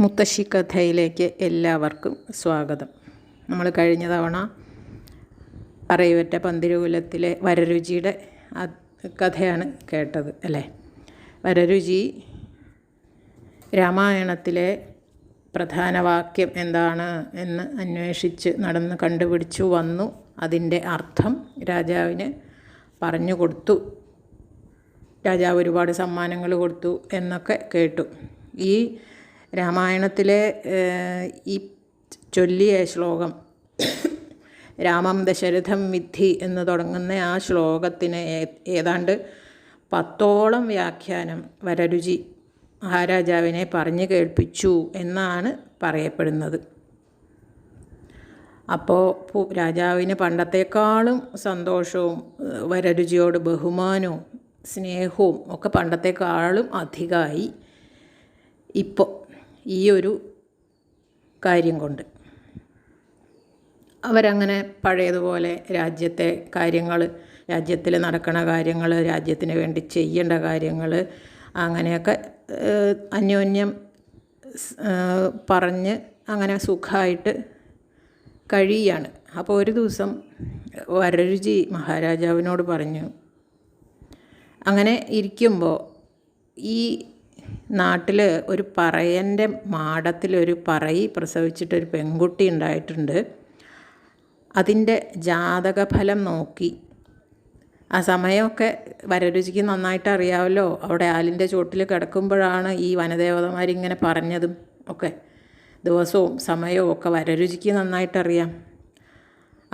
മുത്തശ്ശി കഥയിലേക്ക് എല്ലാവർക്കും സ്വാഗതം. നമ്മൾ കഴിഞ്ഞ തവണ പറയുവറ്റ പന്തിരുകുലത്തിലെ വരരുചിയുടെ കഥയാണ് കേട്ടത് അല്ലേ? വരരുചി രാമായണത്തിലെ പ്രധാന വാക്യം എന്താണ് എന്ന് അന്വേഷിച്ച് നടന്ന് കണ്ടുപിടിച്ചു വന്നു. അതിന്റെ അർത്ഥം രാജാവിന് പറഞ്ഞു കൊടുത്തു. രാജാവ് ഒരുപാട് സമ്മാനങ്ങൾ കൊടുത്തു എന്നൊക്കെ കേട്ടു. ഈ രാമായണത്തിലെ ഈ ചൊല്ലിയ ശ്ലോകം രാമം ദശരഥം വിദ്ധി എന്ന് തുടങ്ങുന്ന ആ ശ്ലോകത്തിന് ഏതാണ്ട് പത്തോളം വ്യാഖ്യാനം വരരുചി മഹാരാജാവിനെ പറഞ്ഞു കേൾപ്പിച്ചു എന്നാണ് പറയപ്പെടുന്നത്. അപ്പോൾ രാജാവിന് പണ്ടത്തെക്കാളും സന്തോഷവും വരരുചിയോട് ബഹുമാനവും സ്നേഹവും ഒക്കെ പണ്ടത്തെക്കാളും അധികമായി. ഇപ്പോൾ ഈ ഒരു കാര്യം കൊണ്ട്. അവരങ്ങനെ പഴയതുപോലെ രാജ്യത്തെ കാര്യങ്ങൾ രാജ്യത്തിൽ നടക്കണ കാര്യങ്ങൾ രാജ്യത്തിന് വേണ്ടി ചെയ്യേണ്ട കാര്യങ്ങൾ അങ്ങനെയൊക്കെ അന്യോന്യം പറഞ്ഞ് അങ്ങനെ സുഖമായിട്ട് കഴിയുകയാണ്. അപ്പോൾ ഒരു ദിവസം വരരുചി മഹാരാജാവിനോട് പറഞ്ഞു അങ്ങനെ ഇരിക്കുമ്പോൾ ഈ നാട്ടിൽ ഒരു പറയന്റെ മാടത്തിലൊരു പറയി പ്രസവിച്ചിട്ടൊരു പെൺകുട്ടി ഉണ്ടായിട്ടുണ്ട്. അതിന്റെ ജാതകഫലം നോക്കി. ആ സമയമൊക്കെ വരരുചിക്ക് നന്നായിട്ട് അറിയാമല്ലോ അവിടെ ആലിന്റെ ചുവട്ടിൽ കിടക്കുമ്പോഴാണ് ഈ വനദേവതമാരിങ്ങനെ പറഞ്ഞതും ഒക്കെ. ദിവസവും സമയവും ഒക്കെ വരരുചിക്ക് നന്നായിട്ടറിയാം.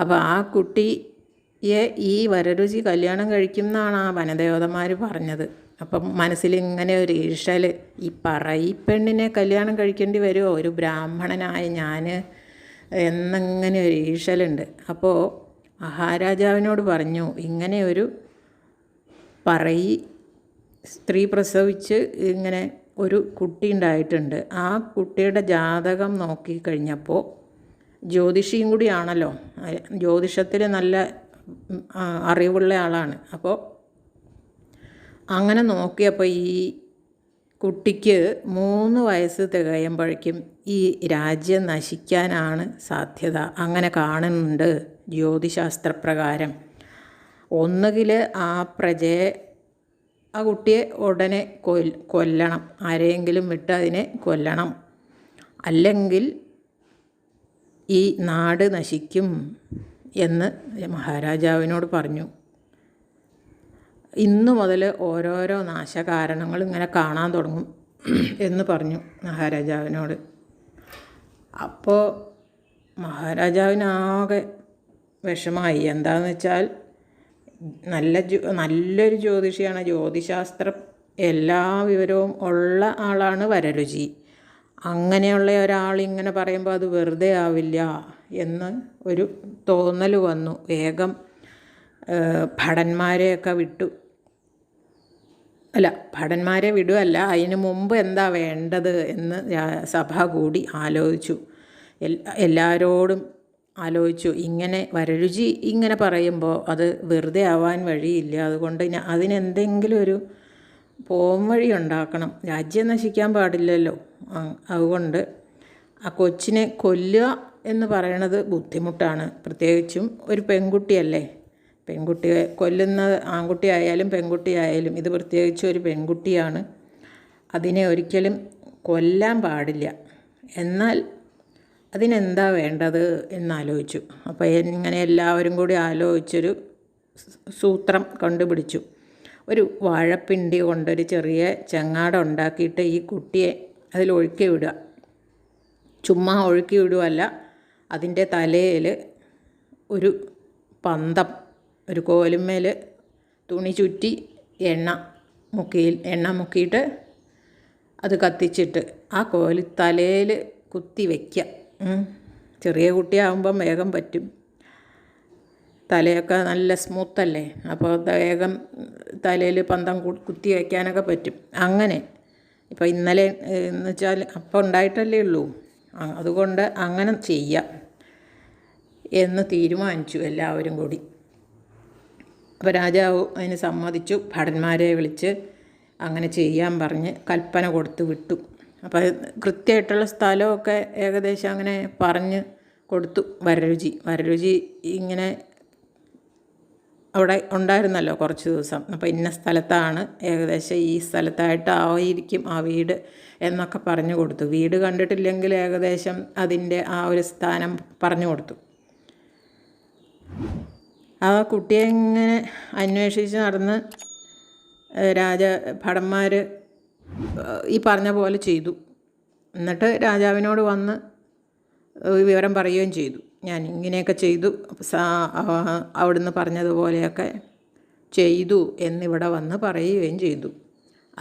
അപ്പോൾ ആ കുട്ടിയെ ഈ വരരുചി കല്യാണം കഴിക്കുമെന്നാണ് ആ വനദേവതമാർ പറഞ്ഞത്. അപ്പം മനസ്സിൽ ഇങ്ങനെ ഒരു ഈഷൽ ഈ പറയി പെണ്ണിനെ കല്യാണം കഴിക്കേണ്ടി വരുമോ ഒരു ബ്രാഹ്മണനായ ഞാൻ എന്നങ്ങനെ ഒരു ഈഷലുണ്ട് അപ്പോൾ മഹാരാജാവിനോട് പറഞ്ഞു ഇങ്ങനെ ഒരു പറയി സ്ത്രീ പ്രസവിച്ച് ഇങ്ങനെ ഒരു കുട്ടി ഉണ്ടായിട്ടുണ്ട്. ആ കുട്ടിയുടെ ജാതകം നോക്കി കഴിഞ്ഞപ്പോൾ ജ്യോതിഷിയും കൂടിയാണല്ലോ. ജ്യോതിഷത്തിൽ നല്ല അറിവുള്ള ആളാണ്. അപ്പോൾ അങ്ങനെ നോക്കിയപ്പോൾ ഈ കുട്ടിക്ക് മൂന്ന് വയസ്സ് തികയുമ്പോഴേക്കും ഈ രാജ്യം നശിക്കാനാണ് സാധ്യത. അങ്ങനെ കാണുന്നുണ്ട് ജ്യോതിശാസ്ത്രപ്രകാരം. ഒന്നുകിൽ ആ പ്രജയെ ആ കുട്ടിയെ ഉടനെ കൊല്ലണം. ആരെയെങ്കിലും വിട്ട് അതിനെ കൊല്ലണം. അല്ലെങ്കിൽ ഈ നാട് നശിക്കും എന്ന് മഹാരാജാവിനോട് പറഞ്ഞു. ഇന്നു മുതൽ ഓരോരോ നാശകാരണങ്ങൾ ഇങ്ങനെ കാണാൻ തുടങ്ങും എന്ന് പറഞ്ഞു മഹാരാജാവിനോട്. അപ്പോൾ മഹാരാജാവിനാകെ വിഷമായി. എന്താണെന്ന് വെച്ചാൽ നല്ല നല്ലൊരു ജ്യോതിഷിയാണ്. ജ്യോതിശാസ്ത്രം എല്ലാ വിവരവും ഉള്ള ആളാണ് വരരുചി. അങ്ങനെയുള്ള ഒരാൾ ഇങ്ങനെ പറയുമ്പോൾ അത് വെറുതെ ആവില്ല എന്ന് ഒരു തോന്നൽ വന്നു. വേഗം ഭടന്മാരെയൊക്കെ വിട്ടു. അല്ല ഭടന്മാരെ വിടുകയല്ല അതിന് മുമ്പ് എന്താ വേണ്ടത് എന്ന് സഭ കൂടി ആലോചിച്ചു. എല്ലാവരോടും ആലോചിച്ചു. ഇങ്ങനെ വരരുചി ഇങ്ങനെ പറയുമ്പോൾ അത് വെറുതെ ആവാൻ വഴിയില്ല. അതുകൊണ്ട് അതിനെന്തെങ്കിലും ഒരു പോം വഴി ഉണ്ടാക്കണം. രാജ്യം നശിക്കാൻ പാടില്ലല്ലോ. അതുകൊണ്ട് ആ കൊച്ചിനെ കൊല്ലുക എന്ന് പറയണത് ബുദ്ധിമുട്ടാണ്. പ്രത്യേകിച്ചും ഒരു പെൺകുട്ടിയല്ലേ? പെൺകുട്ടിയെ കൊല്ലുന്ന ആൺകുട്ടിയായാലും പെൺകുട്ടിയായാലും ഇത് പ്രത്യേകിച്ച് ഒരു പെൺകുട്ടിയാണ്. അതിനെ ഒരിക്കലും കൊല്ലാൻ പാടില്ല. എന്നാൽ അതിനെന്താ വേണ്ടത് എന്നാലോചിച്ചു. അപ്പോൾ ഇങ്ങനെ എല്ലാവരും കൂടി ആലോചിച്ചൊരു സൂത്രം കണ്ടുപിടിച്ചു. ഒരു വാഴപ്പിണ്ടി കൊണ്ടൊരു ചെറിയ ചങ്ങാടം ഉണ്ടാക്കിയിട്ട് ഈ കുട്ടിയെ അതിൽ ഒഴുക്കി വിടുക. ചുമ്മാ ഒഴുക്കി വിടുകയല്ല അതിന്റെ തലയിൽ ഒരു പന്തം ഒരു കോലുമേൽ തുണി ചുറ്റി എണ്ണ മുക്കിയിൽ എണ്ണ മുക്കിയിട്ട് അത് കത്തിച്ചിട്ട് ആ കോൽ തലയിൽ കുത്തി വയ്ക്കുക ചെറിയ കുട്ടിയാകുമ്പം വേഗം പറ്റും. തലയൊക്കെ നല്ല സ്മൂത്തല്ലേ അപ്പോൾ വേഗം തലയിൽ പന്തം കുത്തി വയ്ക്കാനൊക്കെ പറ്റും. അങ്ങനെ ഇപ്പോൾ ഇന്നലെ എന്ന് വെച്ചാൽ അപ്പം ഉണ്ടായിട്ടല്ലേ ഉള്ളൂ. അതുകൊണ്ട് അങ്ങനെ ചെയ്യാം എന്ന് തീരുമാനിച്ചു എല്ലാവരും കൂടി. അപ്പോൾ രാജാവ് അതിന് സമ്മതിച്ചു. ഭടന്മാരെ വിളിച്ച് അങ്ങനെ ചെയ്യാൻ പറഞ്ഞ് കൽപ്പന കൊടുത്ത് വിട്ടു. അപ്പോൾ കൃത്യമായിട്ടുള്ള സ്ഥലമൊക്കെ ഏകദേശം അങ്ങനെ പറഞ്ഞ് കൊടുത്തു. വരരുചി. വരരുചി ഇങ്ങനെ അവിടെ ഉണ്ടായിരുന്നല്ലോ കുറച്ച് ദിവസം. അപ്പോൾ ഇന്ന സ്ഥലത്താണ് ഏകദേശം ഈ സ്ഥലത്തായിട്ട് ആയിരിക്കും ആ വീട് എന്നൊക്കെ പറഞ്ഞു കൊടുത്തു. വീട് കണ്ടിട്ടില്ലെങ്കിൽ ഏകദേശം അതിന്റെ ആ ഒരു സ്ഥാനം പറഞ്ഞു കൊടുത്തു. ആ കുട്ടിയെ ഇങ്ങനെ അന്വേഷിച്ച് നടന്ന് രാജ ഭടന്മാർ ഈ പറഞ്ഞ പോലെ ചെയ്തു. എന്നിട്ട് രാജാവിനോട് വന്ന് വിവരം പറയുകയും ചെയ്തു. ഞാൻ ഇങ്ങനെയൊക്കെ ചെയ്തു. അവിടുന്ന് പറഞ്ഞതുപോലെയൊക്കെ ചെയ്തു എന്നിവിടെ വന്ന് പറയുകയും ചെയ്തു.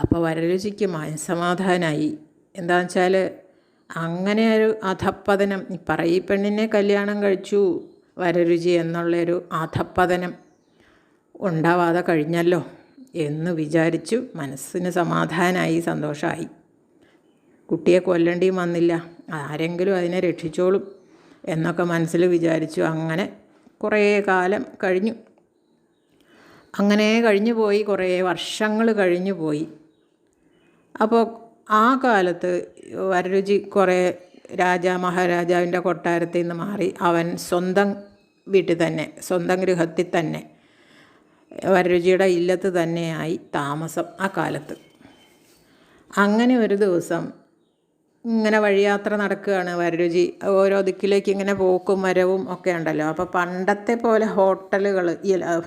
അപ്പോൾ വരരുചിക്ക് മനസമാധാനമായി എന്താണെന്ന് വെച്ചാൽ അങ്ങനെ ഒരു അധപ്പതനം. ഈ പറയി പെണ്ണിനെ കല്യാണം കഴിച്ചു. വരരുചി എന്നുള്ളൊരു അധപ്പതനം ഉണ്ടാവാതെ കഴിഞ്ഞല്ലോ എന്ന് വിചാരിച്ചു മനസ്സിന് സമാധാനമായി സന്തോഷമായി കുട്ടിയെ കൊല്ലേണ്ടിയും വന്നില്ല. ആരെങ്കിലും അതിനെ രക്ഷിച്ചോളും എന്നൊക്കെ മനസ്സിൽ വിചാരിച്ചു. അങ്ങനെ കുറേ കാലം കഴിഞ്ഞു. അങ്ങനെ കഴിഞ്ഞു പോയി കുറേ വർഷങ്ങൾ കഴിഞ്ഞു പോയി. അപ്പോൾ ആ കാലത്ത് വരരുചി കുറേ രാജ മഹാരാജാവിന്റെ കൊട്ടാരത്തിൽ നിന്ന് മാറി അവൻ സ്വന്തം വീട്ടിൽ തന്നെ സ്വന്തം ഗൃഹത്തിൽ തന്നെ വരരുചിയുടെ ഇല്ലത്ത് തന്നെയായി താമസം ആ കാലത്ത്. അങ്ങനെ ഒരു ദിവസം ഇങ്ങനെ വഴിയാത്ര നടക്കുകയാണ് വരരുചി. ഓരോ ദിക്കിലേക്ക് ഇങ്ങനെ പോക്കും വരവും ഒക്കെ ഉണ്ടല്ലോ. അപ്പോൾ പണ്ടത്തെ പോലെ ഹോട്ടലുകൾ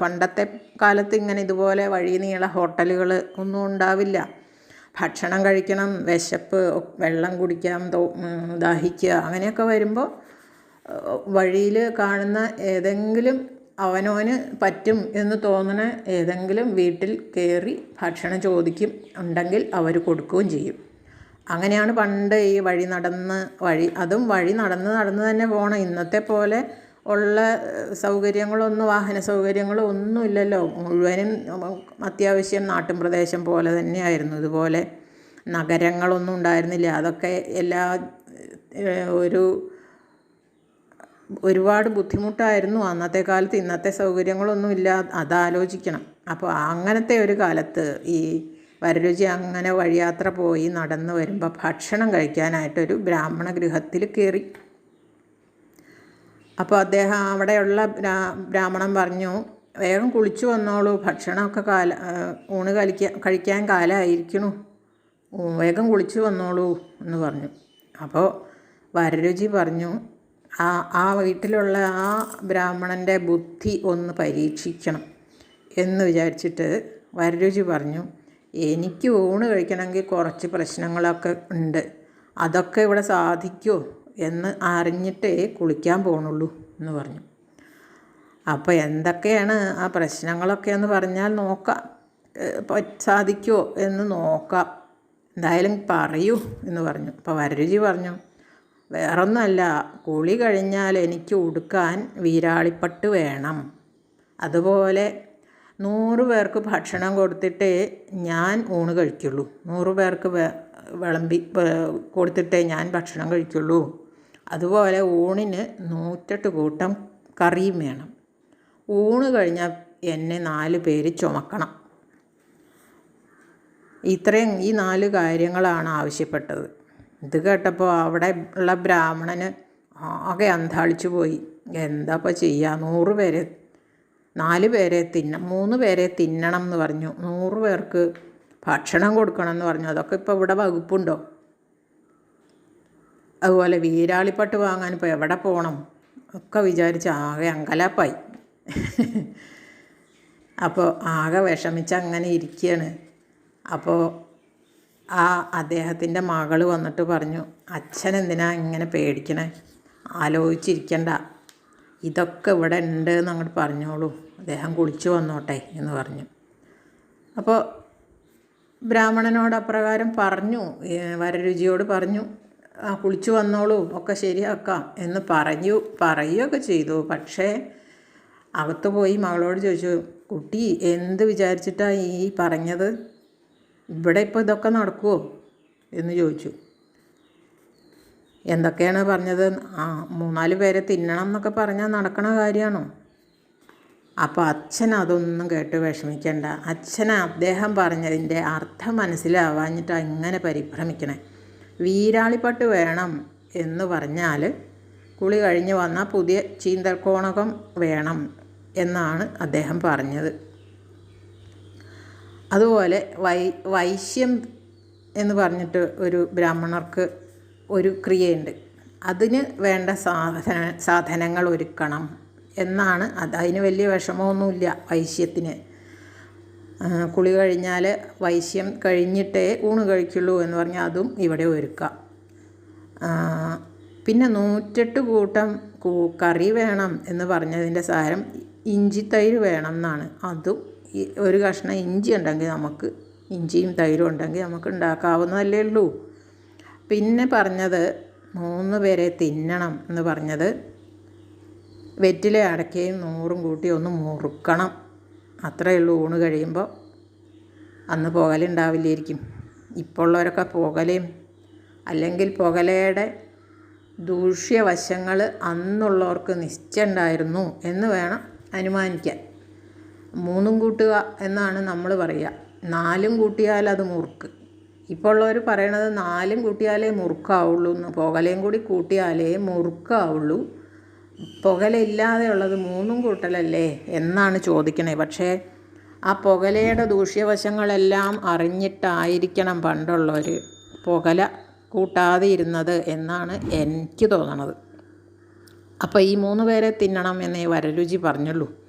പണ്ടത്തെ കാലത്ത് ഇങ്ങനെ ഇതുപോലെ വഴി നീള ഹോട്ടലുകൾ ഒന്നും ഉണ്ടാവില്ല. ഭക്ഷണം കഴിക്കണം വിശപ്പ് വെള്ളം കുടിക്കാം ദാഹിക്കുക അങ്ങനെയൊക്കെ വരുമ്പോൾ വഴിയിൽ കാണുന്ന ഏതെങ്കിലും അവനവന് പറ്റും എന്ന് തോന്നുന്ന ഏതെങ്കിലും വീട്ടിൽ കയറി ഭക്ഷണം ചോദിക്കും ഉണ്ടെങ്കിൽ അവർ കൊടുക്കുകയും ചെയ്യും. അങ്ങനെയാണ് പണ്ട് ഈ വഴി നടന്ന് വഴി അതും വഴി നടന്ന് നടന്ന് തന്നെ പോകണം ഇന്നത്തെ പോലെ ഉള്ള സൗകര്യങ്ങളൊന്നും വാഹന സൗകര്യങ്ങളോ ഒന്നുമില്ലല്ലോ. മുഴുവനും അത്യാവശ്യം നാട്ടിൻ പ്രദേശം പോലെ തന്നെയായിരുന്നു. ഇതുപോലെ നഗരങ്ങളൊന്നും ഉണ്ടായിരുന്നില്ല. അതൊക്കെ എല്ലാ ഒരു ഒരുപാട് ബുദ്ധിമുട്ടായിരുന്നു അന്നത്തെ കാലത്ത്. ഇന്നത്തെ സൗകര്യങ്ങളൊന്നും ഇല്ല അതാലോചിക്കണം. അപ്പോൾ അങ്ങനത്തെ ഒരു കാലത്ത് ഈ വരരുചി അങ്ങനെ വഴിയാത്ര പോയി നടന്നു വരുമ്പോൾ ഭക്ഷണം കഴിക്കാനായിട്ടൊരു ബ്രാഹ്മണ ഗൃഹത്തിൽ കയറി. അപ്പോൾ അദ്ദേഹം അവിടെയുള്ള ബ്രാഹ്മണൻ പറഞ്ഞു വേഗം കുളിച്ചു വന്നോളൂ ഭക്ഷണമൊക്കെ കാല ഊണ് കഴിക്കാൻ കഴിക്കാൻ കാലമായിരിക്കണു വേഗം കുളിച്ചു വന്നോളൂ എന്ന് പറഞ്ഞു. അപ്പോൾ വരരുചി പറഞ്ഞു ആ ആ വീട്ടിലുള്ള ആ ബ്രാഹ്മണന്റെ ബുദ്ധി ഒന്ന് പരീക്ഷിക്കണം എന്ന് വിചാരിച്ചിട്ട് വരരുചി പറഞ്ഞു എനിക്ക് ഊണ് കഴിക്കണമെങ്കിൽ കുറച്ച് പ്രശ്നങ്ങളൊക്കെ ഉണ്ട്. അതൊക്കെ ഇവിടെ സാധിക്കുമോ എന്ന് അറിഞ്ഞിട്ടേ കുളിക്കാൻ പോകണുള്ളൂ എന്ന് പറഞ്ഞു. അപ്പോൾ എന്തൊക്കെയാണ് ആ പ്രശ്നങ്ങളൊക്കെ എന്ന് പറഞ്ഞാൽ നോക്കാം. സാധിക്കുമോ എന്ന് നോക്കാം. എന്തായാലും പറയൂ എന്ന് പറഞ്ഞു. അപ്പോൾ വരരുചി പറഞ്ഞു. വേറൊന്നുമല്ല കുളി കഴിഞ്ഞാൽ എനിക്ക് ഉടുക്കാൻ വീരാളിപ്പട്ട് വേണം. അതുപോലെ നൂറ് പേർക്ക് ഭക്ഷണം കൊടുത്തിട്ടേ ഞാൻ ഊണ് കഴിക്കുള്ളൂ. നൂറ് പേർക്ക് വിളമ്പി കൊടുത്തിട്ടേ ഞാൻ ഭക്ഷണം കഴിക്കുള്ളൂ. അതുപോലെ ഊണിന് നൂറ്റെട്ട് കൂട്ടം കറിയും വേണം. ഊണ് കഴിഞ്ഞാൽ എന്നെ നാല് പേര് ചുമക്കണം. ഇത്രയും ഈ നാല് കാര്യങ്ങളാണ് ആവശ്യപ്പെട്ടത്. ഇത് കേട്ടപ്പോൾ അവിടെ ഉള്ള ബ്രാഹ്മണന് ആകെ അന്താളിച്ചു പോയി. എന്താ ഇപ്പോൾ ചെയ്യുക നൂറ് പേരെ നാല് പേരെ തിന്ന മൂന്ന് പേരെ തിന്നണം എന്ന് പറഞ്ഞു. നൂറ് പേർക്ക് ഭക്ഷണം കൊടുക്കണം എന്ന് പറഞ്ഞു. അതൊക്കെ ഇപ്പോൾ ഇവിടെ വകുപ്പുണ്ടോ? അതുപോലെ വീരാളിപ്പട്ട് വാങ്ങാൻ ഇപ്പോൾ എവിടെ പോകണം ഒക്കെ വിചാരിച്ച് ആകെ അങ്കലാപ്പായി. അപ്പോൾ ആകെ വിഷമിച്ച് അങ്ങനെ ഇരിക്കുകയാണ് അപ്പോൾ ആ അദ്ദേഹത്തിന്റെ മകൾ വന്നിട്ട് പറഞ്ഞു അച്ഛൻ എന്തിനാ ഇങ്ങനെ പേടിക്കണേ? ആലോചിച്ചിരിക്കണ്ട. ഇതൊക്കെ ഇവിടെ ഉണ്ട് എന്ന് അങ്ങോട്ട് പറഞ്ഞോളൂ. അദ്ദേഹം കുളിച്ചു വന്നോട്ടെ എന്ന് പറഞ്ഞു. അപ്പോൾ ബ്രാഹ്മണനോട് അപ്രകാരം പറഞ്ഞു വരരുചിയോട് പറഞ്ഞു ആ കുളിച്ചു വന്നോളൂ ഒക്കെ ശരിയാക്കാം എന്ന് പറഞ്ഞു പറയുകയൊക്കെ ചെയ്തു. പക്ഷേ അകത്ത് പോയി മകളോട് ചോദിച്ചു കുട്ടി എന്ത് വിചാരിച്ചിട്ടാണ് ഈ പറഞ്ഞത്? ഇവിടെ ഇപ്പോൾ ഇതൊക്കെ നടക്കുമോ എന്ന് ചോദിച്ചു. എന്തൊക്കെയാണ് പറഞ്ഞത്? ആ മൂന്നാൽ പേരെ തിന്നണം എന്നൊക്കെ പറഞ്ഞാൽ നടക്കണ കാര്യമാണോ അപ്പോൾ അച്ഛൻ അതൊന്നും കേട്ട് വിഷമിക്കേണ്ട. അച്ഛൻ അദ്ദേഹം പറഞ്ഞതിന്റെ അർത്ഥം മനസ്സിലാവാഞ്ഞിട്ട് ഇങ്ങനെ പരിഭ്രമിക്കണേ. വീരാളിപ്പട്ട് വേണം എന്ന് പറഞ്ഞാൽ കുളി കഴിഞ്ഞ് വന്ന പുതിയ ചീന്തൽക്കോണകം വേണം എന്നാണ് അദ്ദേഹം പറഞ്ഞത്. അതുപോലെ വൈ വൈശ്യം എന്ന് പറഞ്ഞിട്ട് ഒരു ബ്രാഹ്മണർക്ക് ഒരു ക്രിയയുണ്ട്. അതിന് വേണ്ട സാധന സാധനങ്ങൾ ഒരുക്കണം എന്നാണ്. അത് അതിന് വലിയ വിഷമമൊന്നുമില്ല വൈശ്യത്തിന്. കുളി കഴിഞ്ഞാൽ വൈശ്യം കഴിഞ്ഞിട്ടേ ഊണ് കഴിക്കുള്ളൂ എന്ന് പറഞ്ഞാൽ അതും ഇവിടെ ഒരുക്കാം. പിന്നെ നൂറ്റെട്ട് കൂട്ടം കറി വേണം എന്ന് പറഞ്ഞതിന്റെ സാരം ഇഞ്ചി തൈര് വേണം എന്നാണ്. അതും ഒരു കഷ്ണം ഇഞ്ചി ഉണ്ടെങ്കിൽ നമുക്ക് ഇഞ്ചിയും തൈരും ഉണ്ടെങ്കിൽ നമുക്ക് ഉണ്ടാക്കാവുന്നതല്ലേ ഉള്ളൂ. പിന്നെ പറഞ്ഞത് മൂന്ന് പേരെ തിന്നണം എന്ന് പറഞ്ഞത്. വെറ്റില അടക്കയും നൂറും കൂട്ടി ഒന്ന് മുറുക്കണം. അത്രയേ ഉള്ളൂ ഊണ് കഴിയുമ്പോൾ. അന്ന് പുകലുണ്ടാവില്ലായിരിക്കും. ഇപ്പോൾ ഉള്ളവരൊക്കെ പുകലയും അല്ലെങ്കിൽ പുകലയുടെ ദൂഷ്യവശങ്ങൾ അന്നുള്ളവർക്ക് നിശ്ചയമുണ്ടായിരുന്നു എന്ന് വേണം അനുമാനിക്കാൻ. മൂന്നും കൂട്ടുക എന്നാണ് നമ്മൾ പറയുക. നാലും കൂട്ടിയാൽ അത് മുറുക്ക്. ഇപ്പോൾ ഉള്ളവർ പറയണത് നാലും കൂട്ടിയാലേ മുറുക്കാവുള്ളൂ എന്ന്. പുകലയും കൂടി കൂട്ടിയാലേ മുറുക്കാവുള്ളൂ. പുകലയില്ലാതെയുള്ളത് മൂന്നും കൂട്ടലല്ലേ എന്നാണ് ചോദിക്കണേ. പക്ഷേ ആ പുകലയുടെ ദൂഷ്യവശങ്ങളെല്ലാം അറിഞ്ഞിട്ടായിരിക്കണം പണ്ടുള്ളവർ പുകല കൂട്ടാതെ ഇരുന്നത് എന്നാണ് എനിക്ക് തോന്നണത്. അപ്പോൾ ഈ മൂന്ന് പേരെ തിന്നണം എന്നേ വരരുചി പറഞ്ഞുള്ളൂ.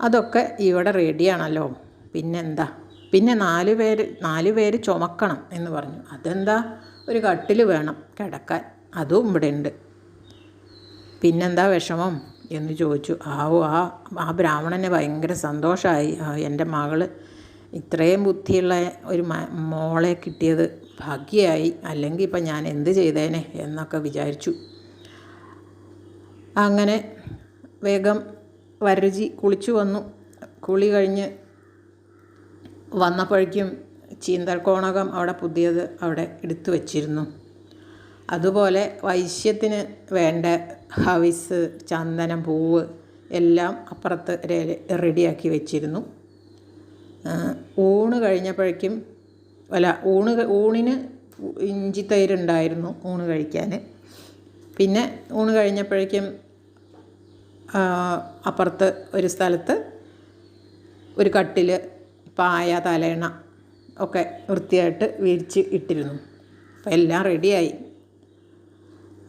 അതൊക്കെ ഇവിടെ റെഡിയാണല്ലോ. പിന്നെന്താ? പിന്നെ നാല് പേര് നാല് പേര് ചുമക്കണം എന്ന് പറഞ്ഞു. അതെന്താ? ഒരു കട്ടിൽ വേണം കിടക്കാൻ. അതും ഇവിടെ ഉണ്ട് പിന്നെന്താ വിഷമം എന്ന് ചോദിച്ചു. ആവോ ആ ആ ബ്രാഹ്മണന് ഭയങ്കര സന്തോഷമായി എന്റെ മകൾ ഇത്രയും ബുദ്ധിയുള്ള ഒരു മോളെ കിട്ടിയത് ഭാഗ്യമായി അല്ലെങ്കിൽ ഇപ്പം ഞാൻ എന്ത് ചെയ്തേനെ എന്നൊക്കെ വിചാരിച്ചു. അങ്ങനെ വേഗം വരുചി കുളിച്ചു വന്നു. കുളി കഴിഞ്ഞ് വന്നപ്പോഴേക്കും ചീന്തൽക്കോണകം അവിടെ പുതിയത് അവിടെ എടുത്തു വച്ചിരുന്നു. അതുപോലെ വൈശ്യത്തിന് വേണ്ട ഹവിസ് ചന്ദനം പൂവ് എല്ലാം അപ്പുറത്ത് റെഡിയാക്കി വെച്ചിരുന്നു. ഊണ് കഴിഞ്ഞപ്പോഴേക്കും അല്ല ഊണ് ഊണിന് ഇഞ്ചി ഇഞ്ചിത്തൈരുണ്ടായിരുന്നു ഊണ് കഴിക്കാൻ പിന്നെ ഊണ് കഴിഞ്ഞപ്പോഴേക്കും അപ്പുറത്ത് ഒരു സ്ഥലത്ത് ഒരു കട്ടിൽ പായ തലേണ ഒക്കെ വൃത്തിയായിട്ട് വിരിച്ച് ഇട്ടിരുന്നു. അപ്പോൾ എല്ലാം റെഡിയായി.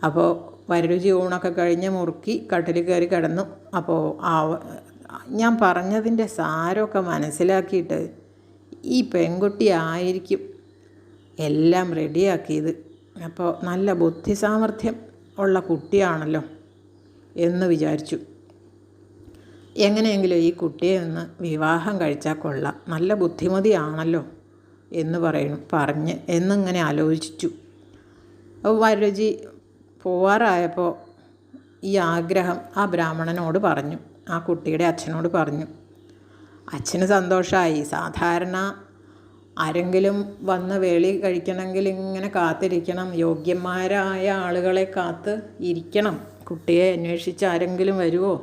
അപ്പോൾ വരരുചി ഊണൊക്കെ കഴിഞ്ഞ് മുറുക്കി കട്ടിൽ കയറി കിടന്നു. അപ്പോൾ ആ ഞാൻ പറഞ്ഞതിന്റെ സാരമൊക്കെ മനസ്സിലാക്കിയിട്ട് ഈ പെൺകുട്ടി ആയിരിക്കും എല്ലാം റെഡിയാക്കിയത്. അപ്പോൾ നല്ല ബുദ്ധി സാമർഥ്യം ഉള്ള കുട്ടിയാണല്ലോ എന്ന് വിചാരിച്ചു. എങ്ങനെയെങ്കിലും ഈ കുട്ടിയെ ഒന്ന് വിവാഹം കഴിച്ചാൽ കൊള്ളാം. നല്ല ബുദ്ധിമതിയാണല്ലോ എന്ന് പറയുന്നു പറഞ്ഞ് എന്നിങ്ങനെ ആലോചിച്ചു. വരരുചി പോവാറായപ്പോൾ ഈ ആഗ്രഹം ആ ബ്രാഹ്മണനോട് പറഞ്ഞു. ആ കുട്ടിയുടെ അച്ഛനോട് പറഞ്ഞു. അച്ഛന് സന്തോഷമായി സാധാരണ ആരെങ്കിലും വന്ന് വേളി കഴിക്കണമെങ്കിൽ ഇങ്ങനെ കാത്തിരിക്കണം. യോഗ്യന്മാരായ ആളുകളെ കാത്ത് ഇരിക്കണം. കുട്ടിയെ അന്വേഷിച്ച് ആരെങ്കിലും വരുമോ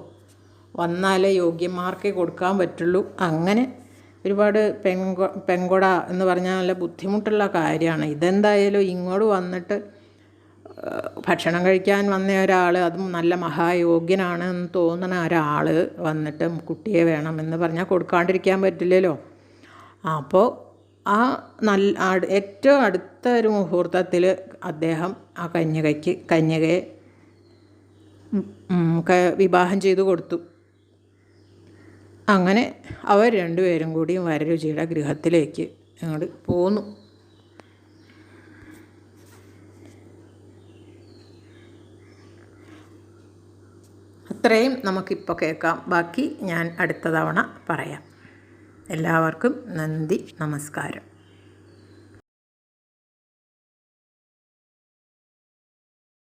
വന്നാലേ യോഗ്യന്മാർക്കേ കൊടുക്കാൻ പറ്റുള്ളൂ. അങ്ങനെ ഒരുപാട് പെങ്കൊ പെങ്കൊട എന്ന് പറഞ്ഞാൽ നല്ല ബുദ്ധിമുട്ടുള്ള കാര്യമാണ്. ഇതെന്തായാലും ഇങ്ങോട്ട് വന്നിട്ട് ഭക്ഷണം കഴിക്കാൻ വന്ന ഒരാൾ അതും നല്ല മഹായോഗ്യനാണ് എന്ന് തോന്നുന്ന ഒരാൾ വന്നിട്ട് കുട്ടിയെ വേണം എന്ന് പറഞ്ഞാൽ കൊടുക്കാണ്ടിരിക്കാൻ പറ്റില്ലല്ലോ. അപ്പോൾ ആ നല്ല ഏറ്റവും അടുത്ത ഒരു മുഹൂർത്തത്തിൽ അദ്ദേഹം ആ കന്യകയ്ക്ക് കന്യകയെ വിവാഹം ചെയ്തു കൊടുത്തു. അങ്ങനെ അവർ രണ്ടുപേരും കൂടി വരരുചിയുടെ ഗൃഹത്തിലേക്ക് അങ്ങോട്ട് പോന്നു. അത്രയും നമുക്കിപ്പോൾ കേൾക്കാം. ബാക്കി ഞാൻ അടുത്ത തവണ പറയാം. എല്ലാവർക്കും നന്ദി നമസ്കാരം.